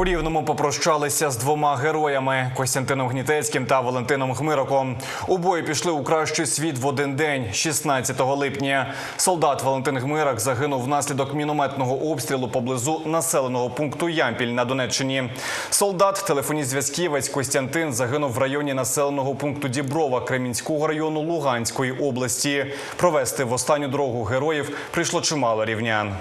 У Рівному попрощалися з двома героями Костянтином Гнітецьким та Валентином Гмироком. Обоє пішли у кращий світ в один день, 16 липня. Солдат Валентин Гмирак загинув внаслідок мінометного обстрілу поблизу населеного пункту Ямпіль на Донеччині. Солдат, телефоніст зв'язківець Костянтин загинув в районі населеного пункту Діброва Кремінського району Луганської області. Провести в останню дорогу героїв прийшло чимало рівнян.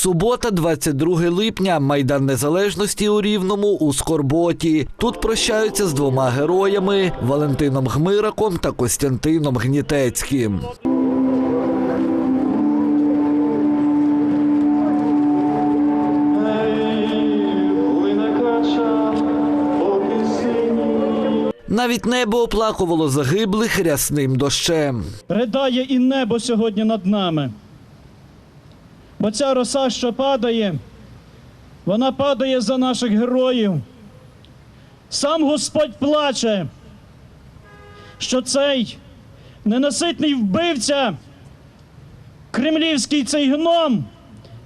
Субота, 22 липня, Майдан Незалежності у Рівному у Скорботі. Тут прощаються з двома героями Валентином Гмираком та Костянтином Гнітецьким. Навіть небо оплакувало загиблих рясним дощем. Ридає і небо сьогодні над нами. Бо ця роса, що падає, вона падає за наших героїв. Сам Господь плаче, що цей ненаситний вбивця, кремлівський цей гном,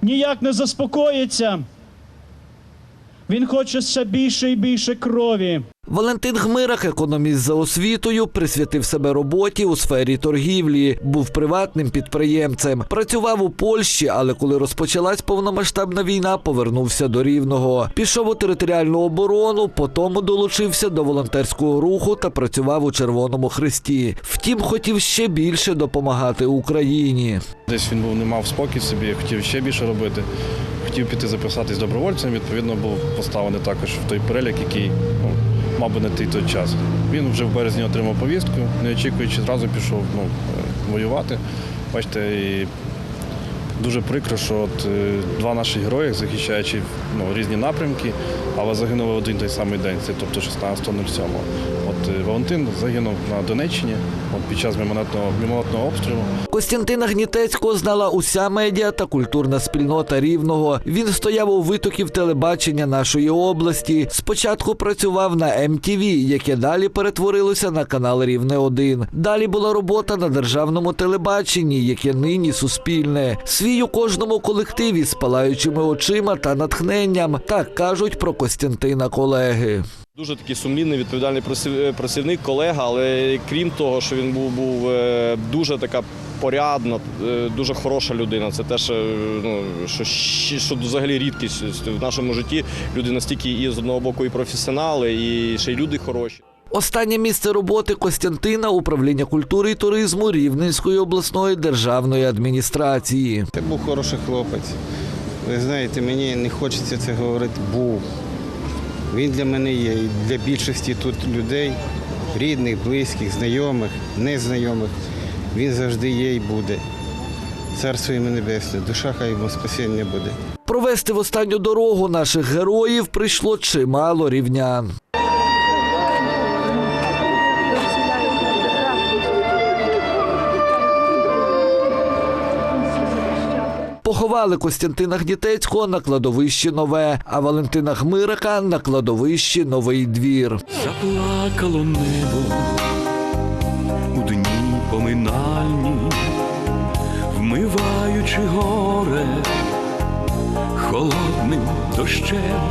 ніяк не заспокоїться. Він хоче ще більше і більше крові. Валентин Гмирак, економіст за освітою, присвятив себе роботі у сфері торгівлі, був приватним підприємцем. Працював у Польщі, але коли розпочалась повномасштабна війна, повернувся до Рівного. Пішов у територіальну оборону, потім долучився до волонтерського руху та працював у Червоному Хресті. Втім, хотів ще більше допомагати Україні. Десь він був не мав спокій собі, хотів ще більше робити. Хотів піти записатись добровольцем, відповідно, був поставлений також в той перелік, який ну, мав би на той той час. Він вже в березні отримав повістку, не очікуючи, зразу пішов ну, е, воювати. Бачите, і дуже прикро, що от, е, два наші герої, захищаючи ну, різні напрямки, але загинули один той самий день, це тобто 16.07. От е, Валентин загинув на Донеччині от, під час мімолетного, мімолетного обстрілу. Костянтина Гнітецького знала уся медіа та культурна спільнота Рівного. Він стояв у витоків телебачення нашої області. Спочатку працював на МТВ, яке далі перетворилося на канал Рівне 1 Далі була робота на державному телебаченні, яке нині суспільне. Свій у кожному колективі з палаючими очима та натхненням. Так кажуть про Костянтина колеги. Дуже такий сумлінний, відповідальний праців- працівник, колега, але крім того, що він був, був е, дуже така порядна, е, дуже хороша людина. Це теж е, ну, що, що взагалі рідкість в нашому житті. Люди настільки і з одного боку і професіонали, і ще й люди хороші. Останнє місце роботи Костянтина управління культури і туризму Рівненської обласної державної адміністрації. Ти був хороший хлопець. Ви знаєте, мені не хочеться це говорити. Був. Він для мене є і для більшості тут людей, рідних, близьких, знайомих, незнайомих. Він завжди є і буде. Царство йому небесне, душа хай йому спасіння буде. Провести в останню дорогу наших героїв прийшло чимало рівнян. Поховали Костянтина Гнітецького на кладовищі Нове, а Валентина Гмирака на кладовищі Новий двір. Заплакало небо у дні поминальні, вмиваючи горе холодним дощем,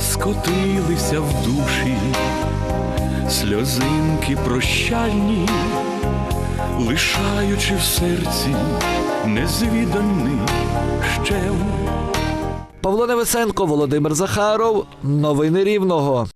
скотилися в душі сльозинки прощальні, лишаючи в серці незвіданий ще Павло Невесенко, Володимир Захаров. Новини Рівного.